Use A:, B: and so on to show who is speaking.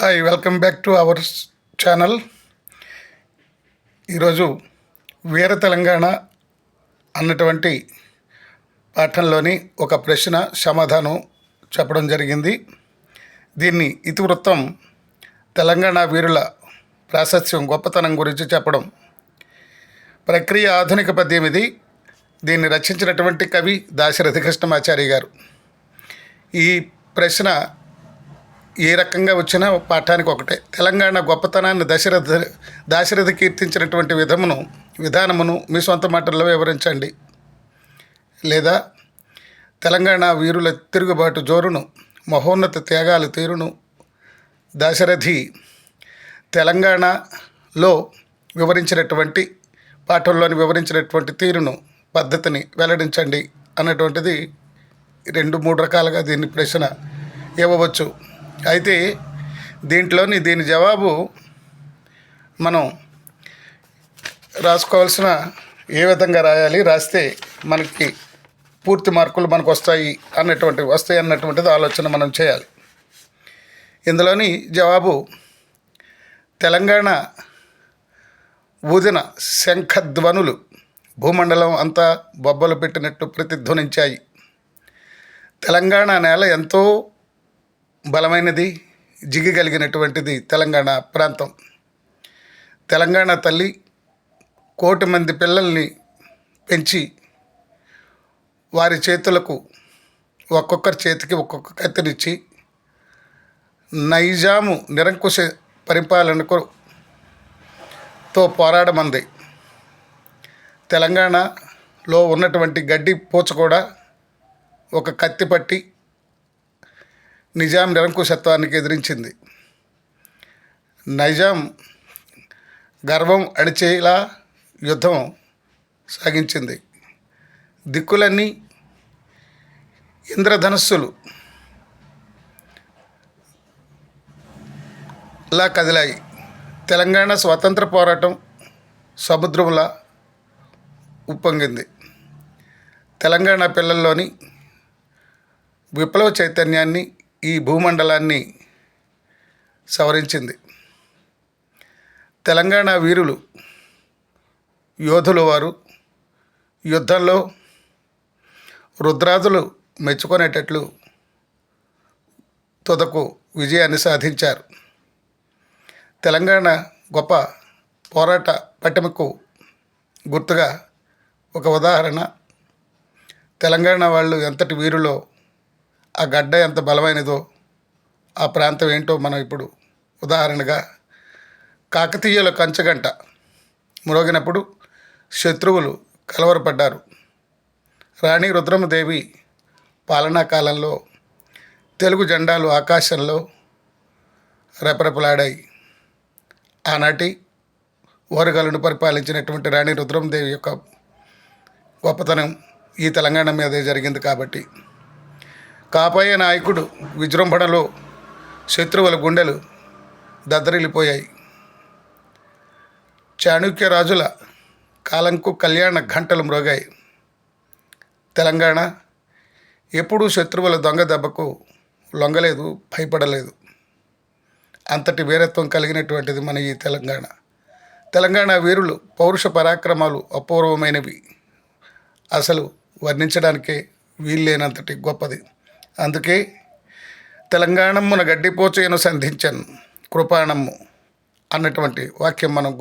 A: Hi welcome back to our channel ఈరోజు వీర తెలంగాణ అన్నటువంటి పాఠంలోని ఒక ప్రశ్న సమాధానం చెప్పడం జరిగింది. దీన్ని ఇతివృత్తం తెలంగాణ వీరుల ప్రాశస్త్యం గొప్పతనం గురించి చెప్పడం. ప్రక్రియ ఆధునిక పద్యం ఇది. దీన్ని రచించినటువంటి కవి దాశరథి కృష్ణమాచారి గారు. ఈ ప్రశ్న ఏ రకంగా వచ్చినా పాఠానికి ఒకటే. తెలంగాణ గొప్పతనాన్ని దశరథ దాశరథి కీర్తించినటువంటి విధమును విధానమును మీ సొంత మాటల్లో వివరించండి. లేదా తెలంగాణ వీరుల తిరుగుబాటు జోరును మహోన్నత త్యాగాల తీరును దాశరథి తెలంగాణలో వివరించినటువంటి పాఠంలోని వివరించినటువంటి తీరును పద్ధతిని వెల్లడించండి అన్నటువంటిది రెండు మూడు రకాలుగా దీన్ని ప్రశ్న ఇవ్వవచ్చు. అయితే దీంట్లోని దీని జవాబు మనం రాసుకోవాల్సిన ఏ విధంగా రాయాలి రాస్తే మనకి పూర్తి మార్కులు మనకు వస్తాయి అన్నటువంటి వస్తాయి అన్నటువంటిది ఆలోచన మనం చేయాలి. ఇందులోని జవాబు తెలంగాణ ఊదిన శంఖధ్వనులు భూమండలం అంతా బొబ్బలు పెట్టినట్టు ప్రతిధ్వనించాయి. తెలంగాణ నేల ఎంతో బలమైనది జిగి కలిగినటువంటిది తెలంగాణ ప్రాంతం. తెలంగాణ తల్లి కోటి మంది పిల్లల్ని పెంచి వారి చేతులకు ఒక్కొక్కరి చేతికి ఒక్కొక్క కత్తినిచ్చి నైజాము నిరంకుశ పరిపాలనకు తో పోరాడమంది. తెలంగాణలో ఉన్నటువంటి గడ్డి పూచ కూడా ఒక కత్తి పట్టి నిజాం నిరంకుశత్వానికి ఎదిరించింది. నైజాం గర్వం అడిచేలా యుద్ధం సాగించింది. దిక్కులన్నీ ఇంద్రధనస్సులు లా కదిలాయి. తెలంగాణ స్వాతంత్ర పోరాటం సముద్రంలా ఉప్పొంగింది. తెలంగాణ పిల్లల్లోని విప్లవ చైతన్యాన్ని ఈ భూమండలాన్ని సవరించింది. తెలంగాణ వీరులు యోధులు వారు యుద్ధంలో రుద్రాజులు మెచ్చుకునేటట్లు తుదకు విజయాన్ని సాధించారు. తెలంగాణ గొప్ప పోరాట పటిమకు గుర్తుగా ఒక ఉదాహరణ. తెలంగాణ వాళ్ళు ఎంతటి వీరులో ఆ గడ్డ ఎంత బలమైనదో ఆ ప్రాంతం ఏంటో మనం ఇప్పుడు ఉదాహరణగా కాకతీయుల కంచగంట మురోగినప్పుడు శత్రువులు కలవరపడ్డారు. రాణి రుద్రమదేవి పాలనా కాలంలో తెలుగు జెండాలు ఆకాశంలో రెపరెపలాడాయి. ఆనాటి ఓరగలను పరిపాలించినటువంటి రాణి రుద్రమదేవి యొక్క గొప్పతనం ఈ తెలంగాణ మీదే జరిగింది కాబట్టి కాపాయ నాయకుడు విజృంభణలో శత్రువుల గుండెలు దద్దరిల్లిపోయాయి. చాణుక్య రాజుల కాలంకు కళ్యాణ గంటలు మ్రోగాయి. తెలంగాణ ఎప్పుడూ శత్రువుల దొంగ దెబ్బకు లొంగలేదు భయపడలేదు. అంతటి వీరత్వం కలిగినటువంటిది మన ఈ తెలంగాణ. తెలంగాణ వీరులు పౌరుష పరాక్రమాలు అపూర్వమైనవి. అసలు వర్ణించడానికే వీల్లేనంతటి గొప్పది. అందుకే తెలంగాణమ్మున గడ్డిపోచయను సంధించను. కృపాణమ్ము అన్నటువంటి వాక్యం మనం గుర్తు